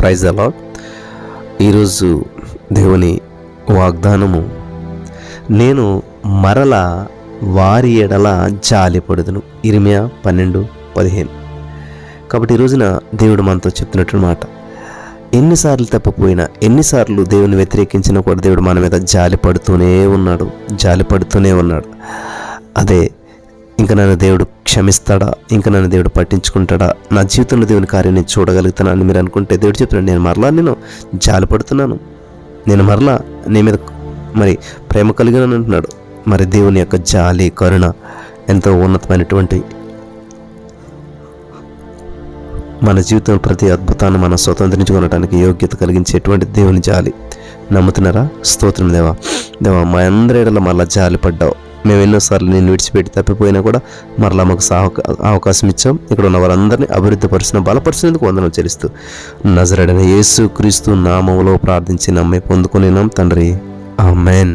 Praise అలా ఈరోజు దేవుని వాగ్దానము నేను మరల వారి ఎడల జాలిపడుదును ఇరిమియా పన్నెండు పదిహేను. కాబట్టి ఈ రోజున దేవుడు మనతో చెప్తున్నట్టు మాట ఎన్నిసార్లు తప్పిపోయినా ఎన్నిసార్లు దేవుని వ్యతిరేకించినా కూడా దేవుడు మన మీద జాలి పడుతూనే ఉన్నాడు జాలి పడుతూనే ఉన్నాడు. అదే ఇంకా నన్ను దేవుడు క్షమిస్తాడా? ఇంకా నన్ను దేవుడు పట్టించుకుంటాడా? నా జీవితంలో దేవుని కార్యం నేను చూడగలుగుతానా అని మీరు అనుకుంటే దేవుడు చెప్తున్నాడు నేను మరలా నేను జాలి పడుతున్నాను. నేను మరలా నీ మీద మరి ప్రేమ కలిగినాను అంటున్నాడు. మరి దేవుని యొక్క జాలి కరుణ ఎంతో ఉన్నతమైనటువంటి మన జీవితం ప్రతి అద్భుతాన్ని మనం స్వతంత్రించుకోవడానికి యోగ్యత కలిగించేటువంటి దేవుని జాలి. నమ్ముతున్నారా? స్తోత్రం దేవా. దేవా మా అందరి మళ్ళీ జాలి పడ్డావు. మేము ఎన్నోసార్లు నేను విడిచిపెట్టి తప్పిపోయినా కూడా మరలా మాకు అవకాశం ఇచ్చాం. ఇక్కడ ఉన్న వారందరినీ అభివృద్ధి పరిచిన బలపరిచినందుకు వందనం చెల్లిస్తూ నజరడని యేసు క్రీస్తు నామంలో ప్రార్థించి నమ్మే పొందుకునేనాం తండ్రి. ఆమెన్.